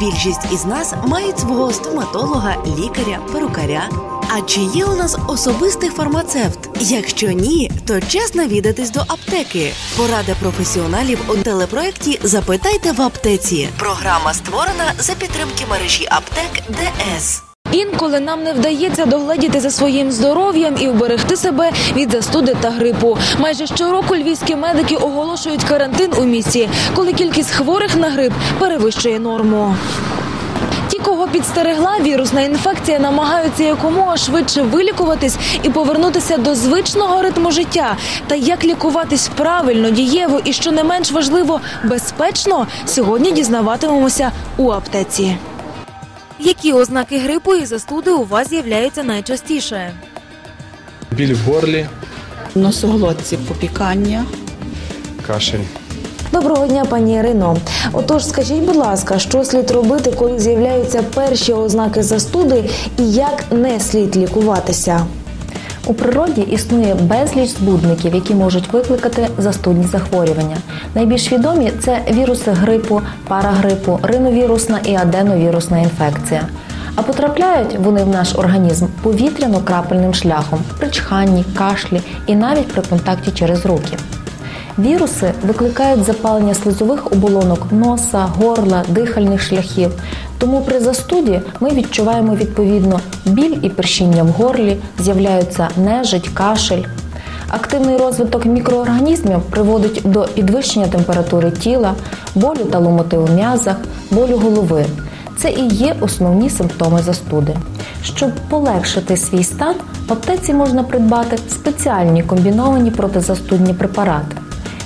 Більшість із нас мають свого стоматолога, лікаря, перукаря. А чи є у нас особистий фармацевт? Якщо ні, то час навідатись до аптеки. Порада професіоналів у телепроекті Запитайте в аптеці. Програма створена за підтримки мережі аптек ДС. Інколи нам не вдається догледіти за своїм здоров'ям і уберегти себе від застуди та грипу. Майже щороку львівські медики оголошують карантин у місті, коли кількість хворих на грип перевищує норму. Ті, кого підстерегла вірусна інфекція, намагаються якомога швидше вилікуватись і повернутися до звичного ритму життя. Та як лікуватись правильно, дієво і що не менш важливо, безпечно, сьогодні дізнаватимемося у аптеці. Які ознаки грипу і застуди у вас з'являються найчастіше? Біль в горлі, носоглотці попікання. кашель. Доброго дня, пані Ірино. Отож, скажіть, будь ласка, що слід робити, коли з'являються перші ознаки застуди, і як не слід лікуватися? У природі існує безліч збудників, які можуть викликати застудні захворювання. Найбільш відомі це віруси грипу, парагрипу, риновірусна і аденовірусна інфекція. А потрапляють вони в наш організм повітряно-крапельним шляхом при чханні, кашлі і навіть при контакті через руки. Віруси викликають запалення слизових оболонок носа, горла, дихальних шляхів. Тому при застуді ми відчуваємо відповідно біль і першіння в горлі, з'являються нежить, кашель. Активний розвиток мікроорганізмів приводить до підвищення температури тіла, болю та ломоти у м'язах, болю голови. Це і є основні симптоми застуди. Щоб полегшити свій стан, в аптеці можна придбати спеціальні комбіновані протизастудні препарати.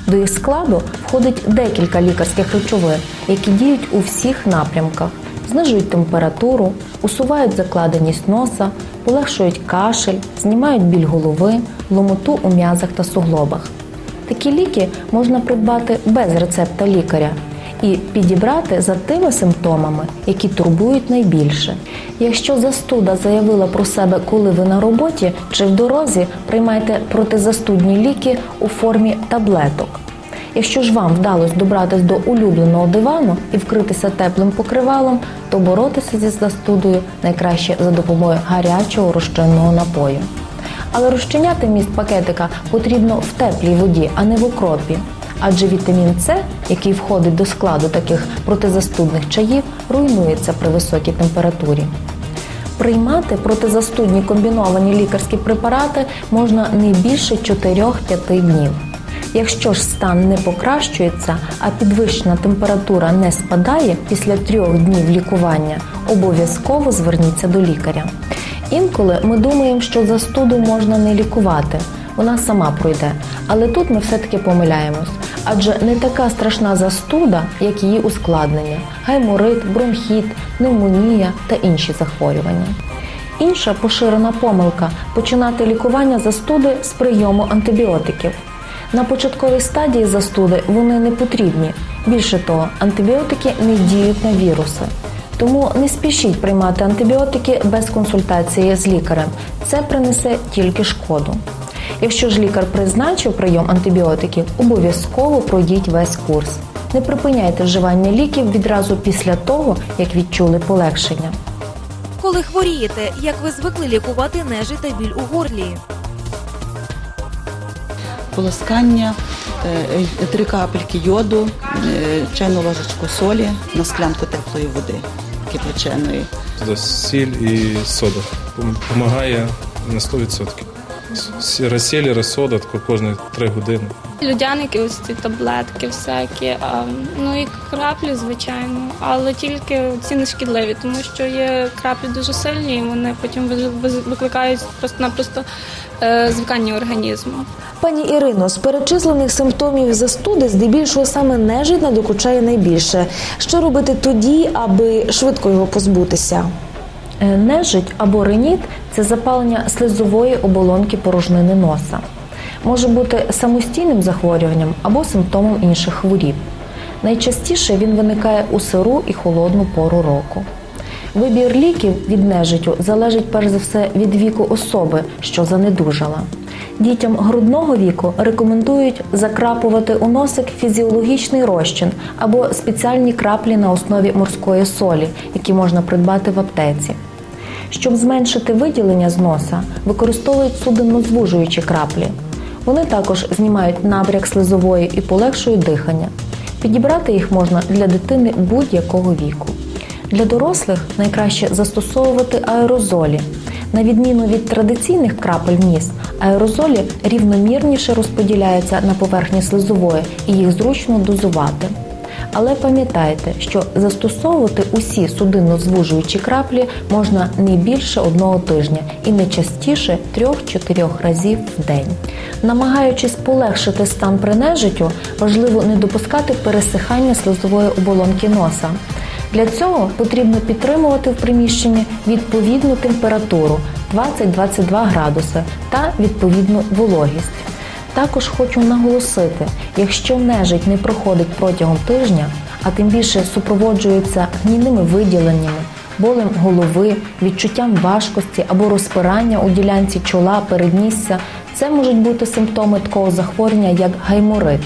До їх складу входить декілька лікарських речовин, які діють у всіх напрямках, знижують температуру, усувають закладеність носа, полегшують кашель, знімають біль голови, ломоту у м'язах та суглобах. Такі ліки можна придбати без рецепта лікаря і підібрати за тими симптомами, які турбують найбільше. Якщо застуда заявила про себе, коли ви на роботі чи в дорозі, приймайте протизастудні ліки у формі таблеток. Якщо ж вам вдалося добратися до улюбленого дивану і вкритися теплим покривалом, то боротися зі застудою найкраще за допомогою гарячого розчинного напою. Але розчиняти міст пакетика потрібно в теплій воді, а не в окропі. Адже вітамін С, який входить до складу таких протизастудних чаїв, руйнується при високій температурі. Приймати протизастудні комбіновані лікарські препарати можна не більше 4-5 днів. Якщо ж стан не покращується, а підвищена температура не спадає після трьох днів лікування, обов'язково зверніться до лікаря. Інколи ми думаємо, що застуду можна не лікувати, вона сама пройде. Але тут ми все-таки помиляємось. Адже не така страшна застуда, як її ускладнення: гайморит, бронхіт, пневмонія та інші захворювання. Інша поширена помилка починати лікування застуди з прийому антибіотиків. На початковій стадії застуди вони не потрібні. Більше того, антибіотики не діють на віруси. Тому не спішіть приймати антибіотики без консультації з лікарем. Це принесе тільки шкоду. Якщо ж лікар призначив прийом антибіотиків, обов'язково пройдіть весь курс. Не припиняйте вживання ліків відразу після того, як відчули полегшення. Коли хворієте, як ви звикли лікувати нежі та біль у горлі? Полоскання, е, три капельки йоду, е, чайну ложечку солі на склянку теплої води кипяченої. Сіль і сода. Помагає на 100%. С- Розсілі, розсода кожні три години. Людяники, ось ці таблетки всякі, а, ну і краплі, звичайно, але тільки ці не шкідливі, тому що є краплі дуже сильні, і вони потім викликають просто-напросто е, звикання організму. Пані Ірино, з перечислених симптомів застуди здебільшого саме нежить надокучає найбільше. Що робити тоді, аби швидко його позбутися? Е, Нежить або реніт це запалення слизової оболонки порожнини носа. Може бути самостійним захворюванням або симптомом інших хворіб. Найчастіше він виникає у сиру і холодну пору року. Вибір ліків від нежиттю залежить перш за все від віку особи, що занедужала. Дітям грудного віку рекомендують закрапувати у носик фізіологічний розчин або спеціальні краплі на основі морської солі, які можна придбати в аптеці. Щоб зменшити виділення з носа, використовують судинно-звужуючі краплі. Вони також знімають набряк слизової і полегшують дихання. Підібрати їх можна для дитини будь-якого віку. Для дорослих найкраще застосовувати аерозолі. На відміну від традиційних крапель ніс, аерозолі рівномірніше розподіляються на поверхні слизової і їх зручно дозувати. Але пам'ятайте, що застосовувати усі судинно-звужуючі краплі можна не більше одного тижня і не частіше 3-4 разів в день. Намагаючись полегшити стан при нежиттю, важливо не допускати пересихання слизової оболонки носа. Для цього потрібно підтримувати в приміщенні відповідну температуру 20-22 градуси та відповідну вологість. Також хочу наголосити, якщо нежить не проходить протягом тижня, а тим більше супроводжується гнійними виділеннями, болем голови, відчуттям важкості або розпирання у ділянці чола, передмістя, це можуть бути симптоми такого захворювання, як гайморит.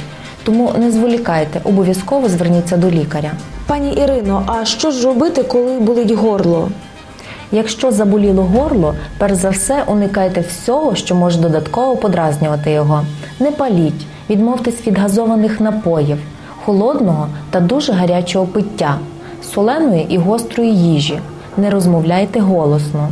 Тому не зволікайте, обов'язково зверніться до лікаря. Пані Ірино, а що ж робити, коли болить горло? Якщо заболіло горло, перш за все уникайте всього, що може додатково подразнювати його. Не паліть, відмовтесь від газованих напоїв, холодного та дуже гарячого пиття, соленої і гострої їжі. Не розмовляйте голосно.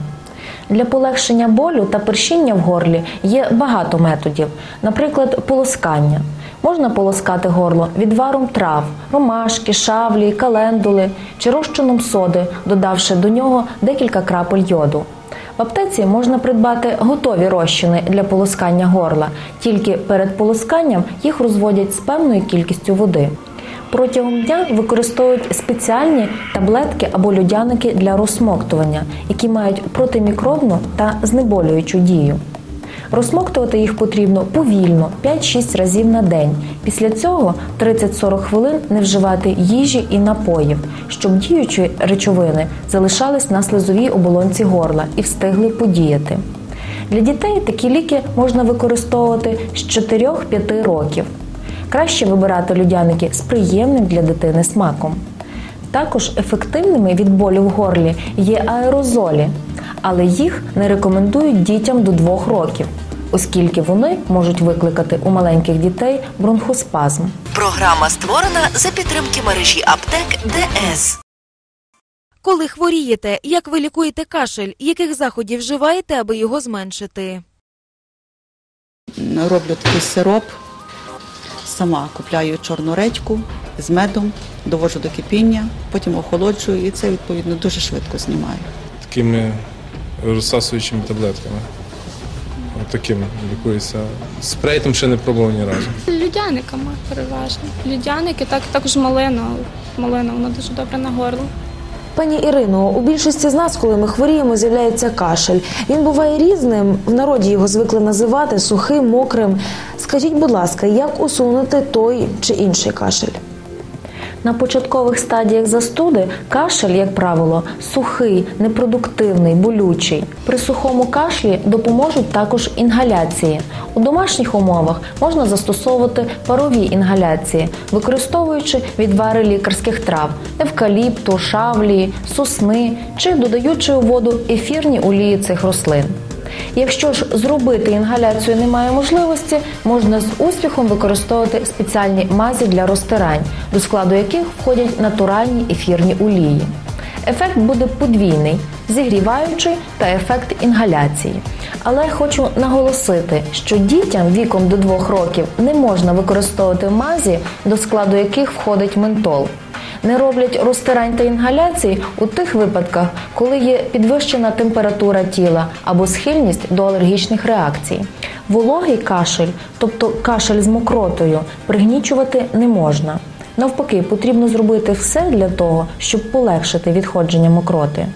Для полегшення болю та першіння в горлі є багато методів, наприклад, полоскання. Можна полоскати горло відваром трав, ромашки, шавлі, календули чи розчином соди, додавши до нього декілька крапель йоду. В аптеці можна придбати готові розчини для полоскання горла, тільки перед полосканням їх розводять з певною кількістю води. Протягом дня використовують спеціальні таблетки або людяники для розсмоктування, які мають протимікробну та знеболюючу дію. Розсмоктувати їх потрібно повільно 5-6 разів на день. Після цього 30-40 хвилин не вживати їжі і напоїв, щоб діючі речовини залишались на слизовій оболонці горла і встигли подіяти. Для дітей такі ліки можна використовувати з 4-5 років. Краще вибирати людяники з приємним для дитини смаком. Також ефективними від болю в горлі є аерозолі, але їх не рекомендують дітям до 2 років, оскільки вони можуть викликати у маленьких дітей бронхоспазм. Програма створена за підтримки мережі аптек ДС. Коли хворієте, як ви лікуєте кашель, яких заходів вживаєте, аби його зменшити? Роблю такий сироп, сама купляю чорну редьку з медом, довожу до кипіння, потім охолоджую і це відповідно дуже швидко знімаю. Такими розсасуючими таблетками. От такими лікується. Спрейтом ще не пробував ні разу. Людяниками переважно. Людяники, так, також малина. Малина, вона дуже добре на горло. Пані Ірино, у більшості з нас, коли ми хворіємо, з'являється кашель. Він буває різним. В народі його звикли називати сухим, мокрим. Скажіть, будь ласка, як усунути той чи інший кашель? На початкових стадіях застуди кашель, як правило, сухий, непродуктивний, болючий. При сухому кашлі допоможуть також інгаляції. У домашніх умовах можна застосовувати парові інгаляції, використовуючи відвари лікарських трав, евкаліпту, шавлії, сосни чи додаючи у воду ефірні олії цих рослин. Якщо ж зробити інгаляцію немає можливості, можна з успіхом використовувати спеціальні мазі для розтирань, до складу яких входять натуральні ефірні олії. Ефект буде подвійний зігріваючий та ефект інгаляції. Але хочу наголосити, що дітям віком до 2 років не можна використовувати мазі, до складу яких входить ментол. Не роблять розтирань та інгаляцій у тих випадках, коли є підвищена температура тіла або схильність до алергічних реакцій. Вологий кашель, тобто кашель з мокротою, пригнічувати не можна. Навпаки, потрібно зробити все для того, щоб полегшити відходження мокроти.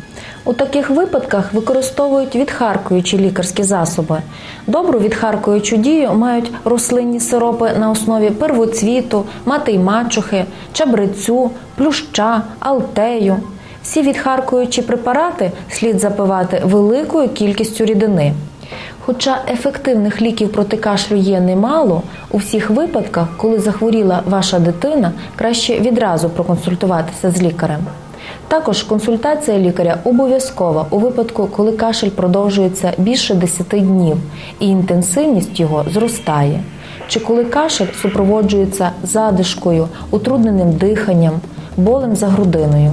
У таких випадках використовують відхаркуючі лікарські засоби. Добру відхаркуючу дію мають рослинні сиропи на основі первоцвіту, мати й мачухи, чабрецю, плюща, алтею. Всі відхаркуючі препарати слід запивати великою кількістю рідини. Хоча ефективних ліків проти кашлю є немало, у всіх випадках, коли захворіла ваша дитина, краще відразу проконсультуватися з лікарем. Також консультація лікаря обов'язкова у випадку, коли кашель продовжується більше 10 днів і інтенсивність його зростає, чи коли кашель супроводжується задишкою, утрудненим диханням, болем за грудиною.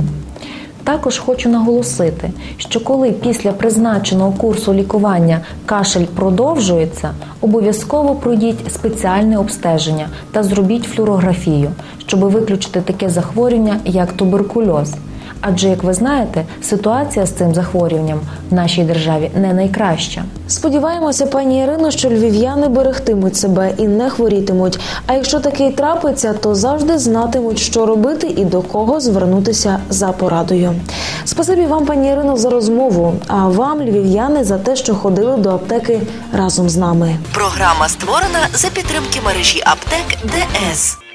Також хочу наголосити, що коли після призначеного курсу лікування кашель продовжується, обов'язково пройдіть спеціальне обстеження та зробіть флюорографію, щоб виключити таке захворювання, як туберкульоз. Адже, як ви знаєте, ситуація з цим захворюванням в нашій державі не найкраща. Сподіваємося, пані Ірино, що львів'яни берегтимуть себе і не хворітимуть. А якщо таке й трапиться, то завжди знатимуть, що робити і до кого звернутися за порадою. Спасибі вам, пані Ірино, за розмову. А вам, львів'яни, за те, що ходили до аптеки разом з нами. Програма створена за підтримки мережі аптек ДС.